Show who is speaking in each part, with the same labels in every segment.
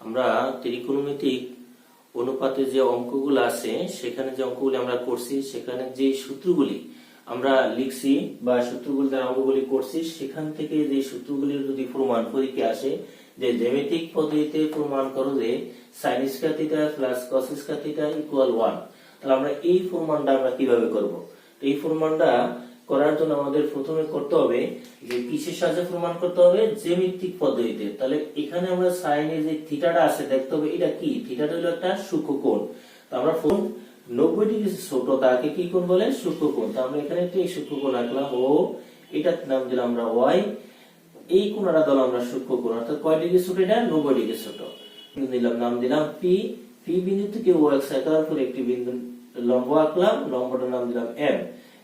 Speaker 1: আমরা ত্রিকোণমিতিক অনুপাতে যে অঙ্কগুলো আছে, সেখানে যে অঙ্কগুলি আমরা করছি, সেখানে যে সূত্রগুলি আমরা লিখছি বা সূত্রগুলি দ্বারা অঙ্কগুলি করছি, সেখান থেকে যে সূত্রগুলির যদি প্রমাণ পরীক্ষা আসে, যে জ্যামিতিক পদ্ধতিতে প্রমাণ করো যে sine square theta plus cos square theta equal one তাহলে আমরা এই প্রমাণটা আমরা কীভাবে করব? এই প্রমাণটা করার জন্য আমাদের প্রথমে করতে হবে যে কিসের সাহায্যে প্রমাণ করতে হবে? জ্যামিতিক পদ্ধতিতে। তাহলে এখানে আমরা সাইনের যে থিটাটা আছে, দেখতে হবে এটা কি? থিটাটা হলো একটা সূক্ষ্মকোণ তো আমরা ফোন, নব্বই ডিগ্রি ছোট তাকে কি কোণ বলে? সূক্ষ্মকোণ তো আমরা এখানে একটি সূক্ষ্মকোণ আঁকলাম। ও, এটার নাম দিলাম আমরা ওয়াই। এই কোণাটা দিলাম আমরা সূক্ষ্মকোণ অর্থাৎ কয় ডিগ্রি ছোট এটা? নব্বই ডিগ্রি ছোট দিলাম নাম দিলাম পি পি বিন্দু থেকে ও এক আঁকার পর একটি বিন্দু লম্ব আঁকলাম। লম্বটার নাম দিলাম এম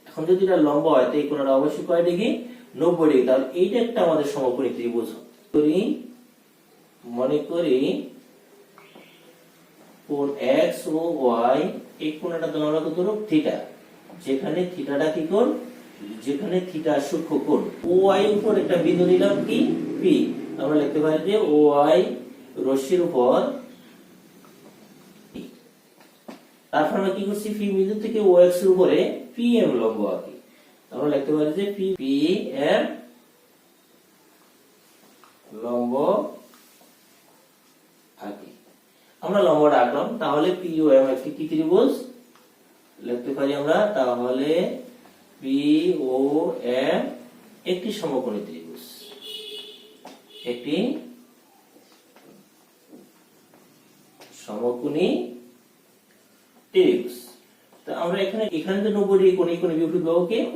Speaker 1: এখন যদি এটা লম্ব হয়, তো এই কোণটা অবশ্যই কয় ডিগ্রি? নব্বই ডিগ্রি। তাহলে এইটা একটা আমাদের সমকোণী ত্রিভুজ করি, মনে করি কোণ এক্স ও ওয়াই এই কোণটা তো আমরা কত থিটা যেখানে থিটাটা কি কোণ? যেখানে থিটা সূক্ষ্ম কোণ। ও ওয়াই উপর একটা বিন্দু নিলাম কি? পি আমরা লিখতে পারি যে ও ওয়াই রশ্মির উপর তারপর আমরা কি করছি? পি বিন্দু থেকে ও এক্সের উপরে পি এম লম্ব আঁকি। আমরা লিখতে পারি যে পি পি এম লম্ব আঁকি। আমরা লম্বটা আঁকলাম তাহলে পি ও এম একটি কি ত্রিভুজ? লিখতে পারি আমরা, তাহলে পি ও এম একটি সমকোণী ত্রিভুজ। একটি সমকোণী ত্রিভুজ। তো আমরা এখানে এখানে যে নব্বই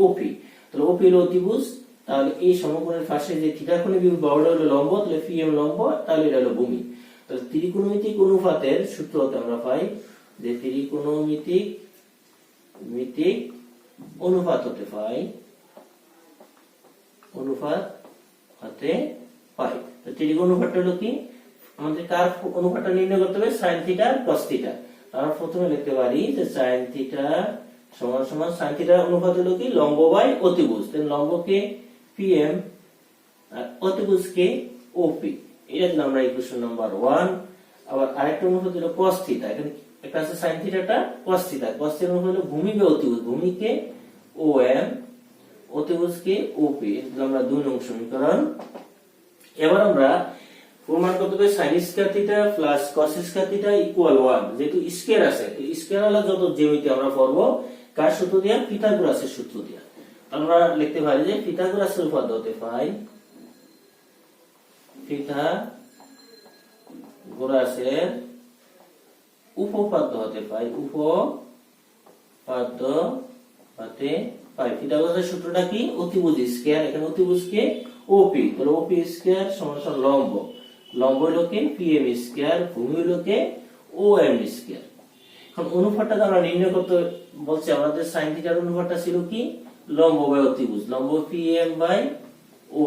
Speaker 1: ওপি তাহলে ওপি হলো তাহলে এই সমকোণের পাশে যে থিটা কোণে বাহুটা হলো লম্ব, তাহলে পি এম লম্ব, তাহলে এটা হলো ভূমি। তাহলে ত্রিকোণমিতিক অনুপাতের সূত্র হতে আমরা পাই যে ত্রিকোণমিতিক, মিতিক অনুপাত হতে পাই, অনুপাত হতে পাই। তো ত্রিকোণ অনুপাতটা হলো কি? আমাদের কার অনুপাতটা নির্ণয় করতে হবে? সাইন থিটা কস থিটা আমরা প্রথমে লিখতে পারি যে সাইন থিটা সমান সমান সাইন থিটার অনুপাত হলো কি? লম্ব বাই অতিভুজ। তাহলে লম্বকে পিএম আর অতিভুজকে ওপি এটা দিলাম আমরা ইকুয়েশন নাম্বার ওয়ান আবার আরেকটা অনুপাত হলো কস থিটা এখানে একটা আছে সাইন থিটাটা কস থিটা কস থিটার অনুপাত হলো ভূমি বে অতিভুজ? ভূমিকে এম অতিভুজকে ওপি এটা আমরা দুই নং সমীকরণ। এবার আমরা প্রমাণ করতে হবে sine square theta plus cos square theta equal 1 যেহেতু স্কয়ার আছে তো স্কয়ার হলো যত জ্যামিতি আমরা পড়ব, কার সূত্র দিয়া? পিথাগোরাসের সূত্র দিয়া। আমরা লিখতে পারি যে পিথাগোরাসের উপপাদ্য হতে পাই পিথাগোরাসের উপপাদ্য হতে পাই, উপপাদ্য হতে পাই। পিথাগোরাসের সূত্রটা কি? অতিভুজ স্কয়ার এখানে অতিভুজকে ওপি তাহলে ওপি স্কয়ার সমান লম্ব। লম্ব লোকে পিএম স্কয়ার ভূমি লোকে ও এম স্কয়ার এখন অনুপাতটা আমরা নির্ণয় করতে বলছি, আমাদের সাইন থিটার অনুপাতটা ছিল কি? লম্ব বাই অতিভুজ। লম্ব পি এম বাই ও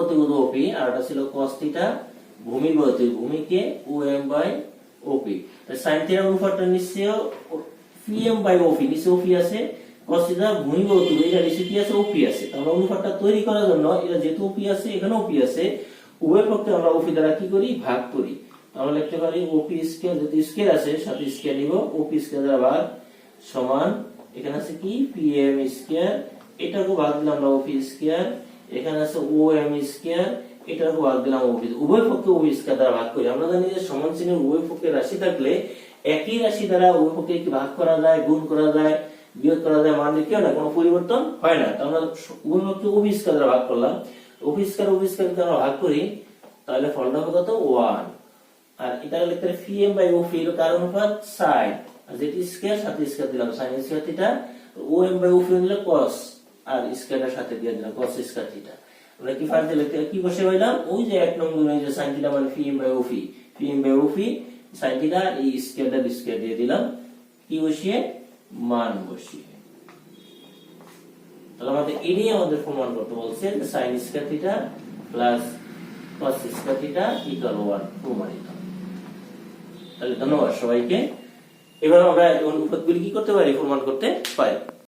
Speaker 1: অতিভুজ ওপি আর এটা ছিল cos থিটা ভূমি বাই অতিভুজ। ভূমিকে O M by OP sine থিটার অনুপাতটা নিশ্চয় পি এম বাই ওপি নিচে ওপি আছে, cos থিটা ভূমি বাই অতিভুজ। এটা নিচে কি আছে ওপি আছে। তাহলে অনুপাতটা তৈরি করার জন্য, এটা যেহেতু ওপি আছে এখানে ওপি আছে উভয় পক্ষে আমরা ওপি দ্বারা কি করি? ভাগ করি। আমরা লিখতে পারি ওপি স্কয়ার যদি স্কয়ার আছে সাথে স্কয়ার নিব, ওপি স্কয়ার দ্বারা ভাগ সমান, এখানে আছে কি? পিএম স্কয়ার এটাকে ভাগ দিলাম আমরা ওপি স্কয়ার এখানে আছে ও এম স্কয়ার এটাকে ভাগ দিলাম ওপি উভয় পক্ষে ওপি স্কয়ার দ্বারা ভাগ করি। আমরা জানি যে সমান চিহ্নের উভয় পক্ষে রাশি থাকলে একই রাশি দ্বারা উভয় পক্ষে কি ভাগ করা যায়, গুণ করা যায়, বিয়োগ করা যায়, মান লিখেও না? কোনো পরিবর্তন হয় না। তো আমরা উভয় পক্ষে ওপি স্কয়ার দ্বারা ভাগ করলাম। অভিস্কার অভিস্কার যদি আমরা ভাগ করি, তাহলে ফলটা হবে কত? ওয়ান আর এটা লিখতে পারি P M by O P এর কার অনুপাত সাইন আর যেটি স্কয়ার সাথে স্কয়ার দিলাম। Sine square theta O M by O P নিলে কস আর স্কয়ারটার সাথে দিয়ে দিলাম কস স্কয়ার থিটা আমরা কি ফার্স্ট লিখতে কি বসে পাইলাম ওই যে এক নম্বর যে সাইন থিটা মানে P M by O P P M by O P sine theta এই স্কয়ারটা স্কয়ার দিয়ে দিলাম। কি বসিয়ে? মান বসিয়ে। তাহলে আমাদের এটাই আমাদের প্রমাণ করতে বলছে যে sine square theta plus cos square theta equal one প্রমাণিত। তাহলে ধন্যবাদ সবাইকে। এবার আমরা অনুপাতগুলি কি করতে পারি? প্রমাণ করতে পারি।